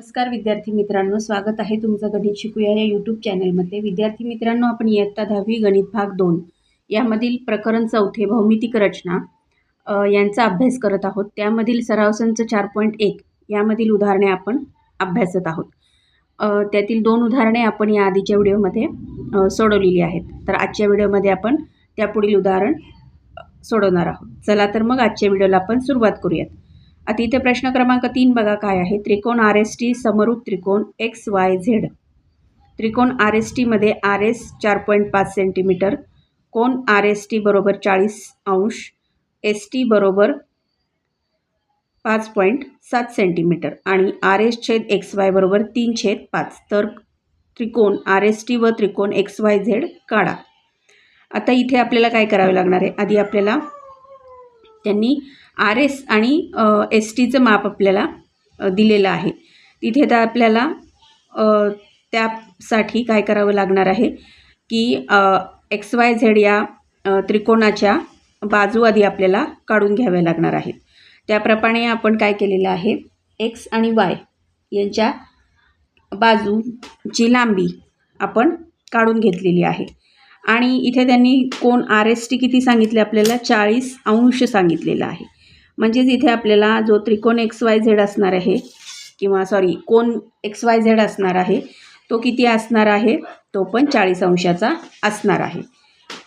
नमस्कार विद्यार्थी मित्रांनो स्वागत आहे तुमचं गणित शिकूया या यूट्यूब चॅनलमध्ये विद्यार्थी मित्रांनो आपण इयत्ता दहावी गणित भाग दोन यामधील प्रकरण चौथे भौमितिक रचना यांचा अभ्यास करत आहोत. त्यामधील सराव संच चार पॉईंट एक यामधील उदाहरणे आपण अभ्यासत आहोत. त्यातील दोन उदाहरणे आपण या आधीच्या व्हिडिओमध्ये सोडवलेली आहेत. तर आजच्या व्हिडिओमध्ये आपण त्यापुढील उदाहरण सोडवणार आहोत. चला तर मग आजच्या व्हिडिओला आपण सुरुवात करूयात. आता इथे प्रश्न क्रमांक तीन बघा काय आहे. त्रिकोण आर एस टी समरूप त्रिकोण एक्स वाय झेड. त्रिकोण आर एस टीमध्ये आर एस चार पॉईंट पाच सेंटीमीटर कोण आर एस टी बरोबर चाळीस अंश एस टी बरोबर पाच पॉईंट सात सेंटीमीटर आणि आर एस छेद एक्स वाय बरोबर तीन छेद पाच. तर त्रिकोण आर एस टी व त्रिकोण एक्स वाय झेड काढा. आता इथे आपल्याला काय करावे लागणार आहे? आधी आपल्याला त्यांनी आर एस आणि एस टीचं माप आपल्याला दिलेलं आहे. तिथे तर आपल्याला त्यासाठी काय करावं लागणार आहे की एक्स वाय झेड या त्रिकोणाच्या बाजू आधी आपल्याला काढून घ्याव्या लागणार आहेत. त्याप्रमाणे आपण काय केलेलं आहे एक्स आणि वाय यांच्या बाजूची लांबी आपण काढून घेतलेली आहे. आणि इथे त्यांनी कोण आर एस टी किती सांगितले आपल्याला? चाळीस अंश सांगितलेला आहे. म्हणजेच इथे आपल्याला जो त्रिकोण एक्स वाय झेड असणार आहे किंवा सॉरी कोण एक्स वाय झेड असणार आहे तो किती असणार आहे? तो पण चाळीस अंशाचा असणार आहे.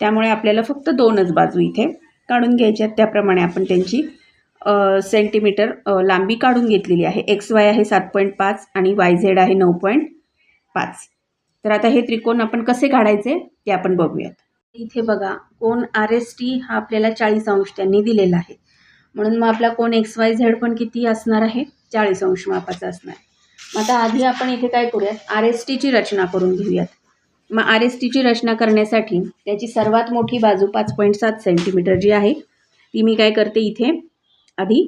त्यामुळे आपल्याला फक्त दोनच बाजू इथे काढून घ्यायच्यात. त्याप्रमाणे आपण त्यांची सेंटीमीटर लांबी काढून घेतलेली आहे. एक्स वाय आहे सात पॉईंट पाच आणि वाय झेड आहे नऊ पॉईंट पाच. तर आता हे त्रिकोण आपण कसे काढायचे ते आपण बघूयात. इथे बघा कोण आर एस टी हा आपल्याला चाळीस अंश त्यांनी दिलेला आहे. म्हणून मग आपला कोण एक्स वाय झेड पण किती असणार आहे? चाळीस अंश मापाचा असणार मग आता आधी आपण इथे काय करूयात? आर एस टीची रचना करून घेऊयात. मग आर एस टीची रचना करण्यासाठी त्याची सर्वात मोठी बाजू पाच पॉईंट सात सेंटीमीटर जी आहे ती मी काय करते इथे? आधी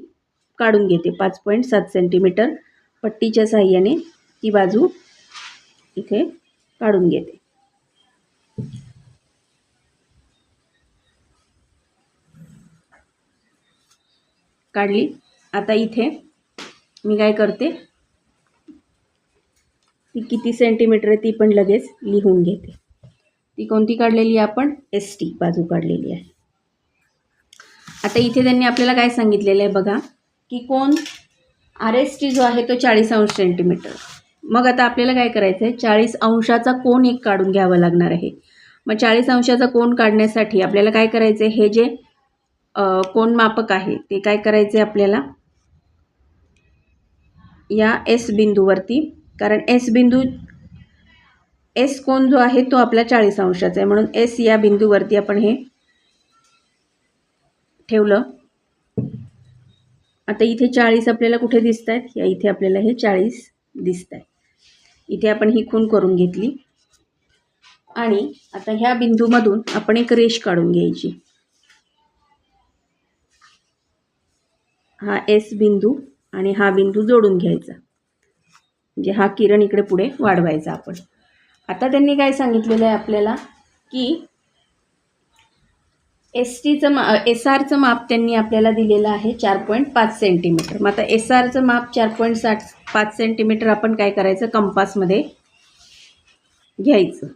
काढून घेते पाच पॉईंट सात सेंटीमीटर. पट्टीच्या साह्याने ती बाजू इथे काढून घेते. काढली. आता इथे मी काय करते ती किती सेंटीमीटर आहे ती पण लगेच लिहून घेते. ती कोणती काढलेली आहे आपण? एस टी बाजू काढलेली आहे. आता इथे त्यांनी आपल्याला काय सांगितलेलं आहे बघा की कोण आर एस टी जो आहे तो चाळीस अंश सेंटीमीटर मग आता आपल्याला काय करायचं आहे चाळीस अंशाचा कोण एक काढून घ्यावा लागणार आहे. मग चाळीस अंशाचा कोण काढण्यासाठी आपल्याला काय करायचं आहे हे जे कोण मापक आहे ते काय करायचे आपल्याला? या एस बिंदूवरती कारण एस बिंदू एस कोण जो आहे तो आपला चाळीस अंशाचा आहे. म्हणून एस या बिंदूवरती आपण हे ठेवलं. आता इथे चाळीस आपल्याला कुठे दिसत आहेत या इथे आपल्याला हे चाळीस दिसत आहे इथे आपण ही खून करून घेतली. आणि आता ह्या बिंदूमधून आपण एक रेष काढून घ्यायची. हा एस बिंदू आणि हा बिंदू जोडून घ्यायचा. म्हणजे हा किरण इकडे पुढे वाढवायचा आपण. आता त्यांनी काय सांगितलेलं आहे आपल्याला? की एस टीचं मा एस आरचं माप त्यांनी आपल्याला दिलेलं आहे चार पॉईंट पाच सेंटीमीटर मग आता एस आरचं माप चार पॉईंट साठ पाच सेंटीमीटर आपण काय करायचं? कंपासमध्ये घ्यायचं.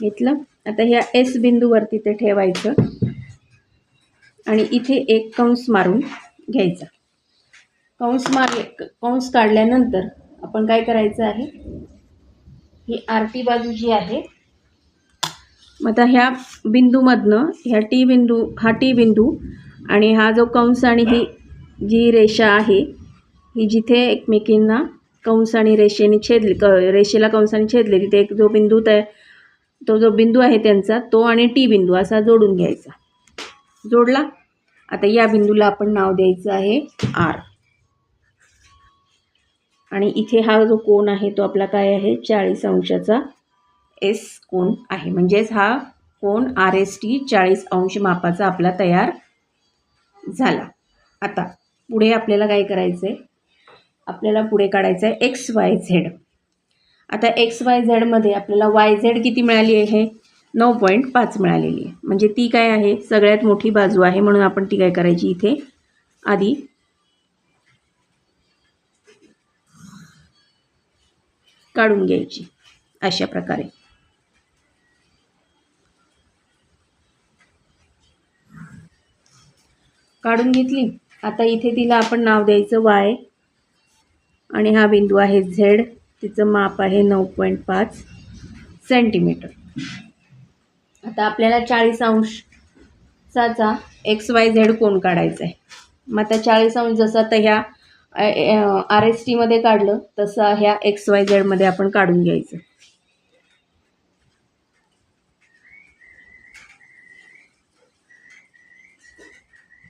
घेतलं? आता ह्या एस बिंदूवरती ते ठेवायचं. आणि इथे एक कंस मारून घ्यायचा. कंस मारले कंस काढल्यानंतर आपण काय करायचं आहे? ही आर टी बाजू जी आहे मग आता ह्या बिंदूमधनं ह्या टी बिंदू हा टी बिंदू आणि हा जो कंस आणि ही जी रेषा आहे ही जिथे एकमेकींना कंस आणि रेषेने छेदले क रेषेला कंसाने छेदले तिथे एक जो बिंदू तया तो जो बिंदू आहे त्यांचा तो आणि टी बिंदू असा जोडून घ्यायचा. जोडला? आता या बिंदूला आपण नाव द्यायचं आहे आर आणि इथे हा जो कोण आहे तो आपला काय आहे? चाळीस अंशाचा एस कोण आहे. म्हणजेच हा कोण आर एस टी चाळीस अंश मापाचा आपला तयार झाला. आता पुढे आपल्याला काय करायचं आहे आपल्याला पुढे काढायचं आहे एक्स वाय झेड आता एक्स वाय झेडमध्ये आपल्याला वाय झेड किती मिळाली आहे? नऊ पॉईंट पाच मिळालेली आहे. म्हणजे ती काय आहे? सगळ्यात मोठी बाजू आहे म्हणून आपण ती काय करायची इथे? आधी काढून घ्यायची. अशा प्रकारे. काढून घेतली. आता इथे तिला आपण नाव द्यायचं वाय. आणि हा बिंदू आहे झेड. तिचं माप आहे नऊ पॉईंट पाच सेंटीमीटर. आता आपल्याला चाळीस अंशाचा एक्स वाय झेड कोण काढायचा आहे मग आता चाळीस अंश जसं आता ह्या आर एस टीमध्ये काढलं तसं ह्या एक्स वाय झेडमध्ये आपण काढून घ्यायचं.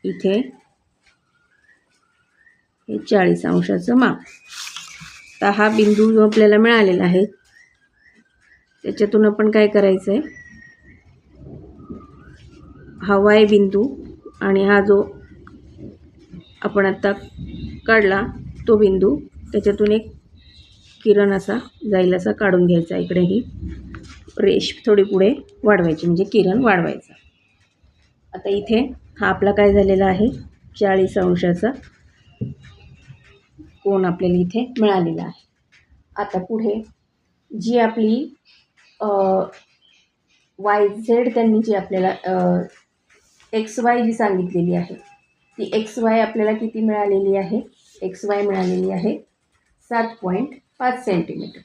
इथे हे चाळीस अंशाचं माप. तर हा बिंदू जो आपल्याला मिळालेला आहे त्याच्यातून आपण काय करायचं आहे हा वाय बिंदू आणि हा जो आपण आत्ता काढला तो बिंदू त्याच्यातून एक किरण असा जाईल असा काढून घ्यायचा इकडे ही रेश थोडी पुढे वाढवायची म्हणजे किरण वाढवायचा. आता इथे हा आपला काय झालेला आहे? चाळीस अंशाचा कोण आपल्याला इथे मिळालेला आहे. आता पुढे जी आपली वाय झेड त्यांनी जी आपल्याला एक्स वाय जी सांगितलेली आहे. ती एक्स वाय आपल्याला किती मिळालेली आहे? एक्स वाय मिळालेली आहे सात पॉईंट पाच सेंटीमीटर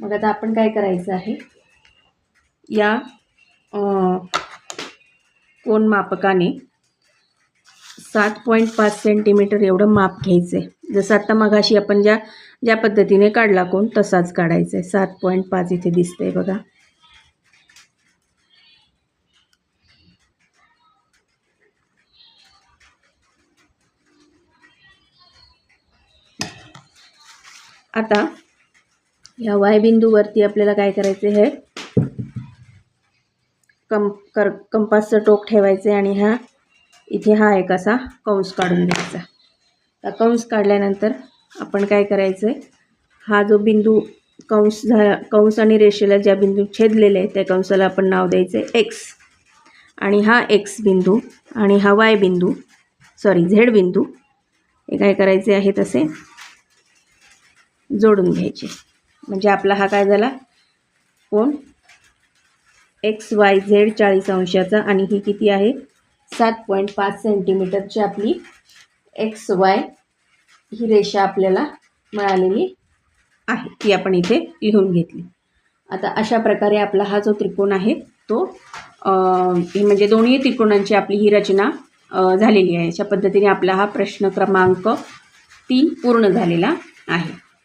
मग आता आपण काय करायचं आहे? या कोण मापकाने सात पॉईंट पाच सेंटीमीटर एवढं माप घ्यायचं आहे जसं आत्ता मगाशी आपण ज्या ज्या पद्धतीने काढला कोण तसाच काढायचा आहे सात पॉईंट पाच इथे दिसतंय बघा. आता ह्या वाय बिंदूवरती आपल्याला काय करायचं हे? कम कर कंपासचं टोक ठेवायचं आणि हा इथे हा एक असा कंस काढून घ्यायचा. तर कंस काढल्यानंतर आपण काय करायचं आहे हा जो बिंदू कंस झाला कंस आणि रेषेला ज्या बिंदू छेदलेले आहे त्या कंसाला आपण नाव द्यायचं आहे एक्स आणि हा एक्स बिंदू आणि हा वाय बिंदू सॉरी झेड बिंदू हे काय करायचे आहे तसे? जोडून घ्यायचे. म्हणजे आपला हा काय झाला? कोण एक्स वाय झेड चाळीस अंशाचा आणि ही किती आहे? सात पॉईंट पाच सेंटीमीटरची आपली एक्स वाय ही रेषा आपल्याला मिळालेली आहे. ती आपण इथे लिहून घेतली. आता अशा प्रकारे आपला हा जो त्रिकोण आहे तो म्हणजे दोन्ही त्रिकोणांची आपली ही रचना झालेली आहे. अशा पद्धतीने आपला हा प्रश्न क्रमांक तीन पूर्ण झालेला आहे.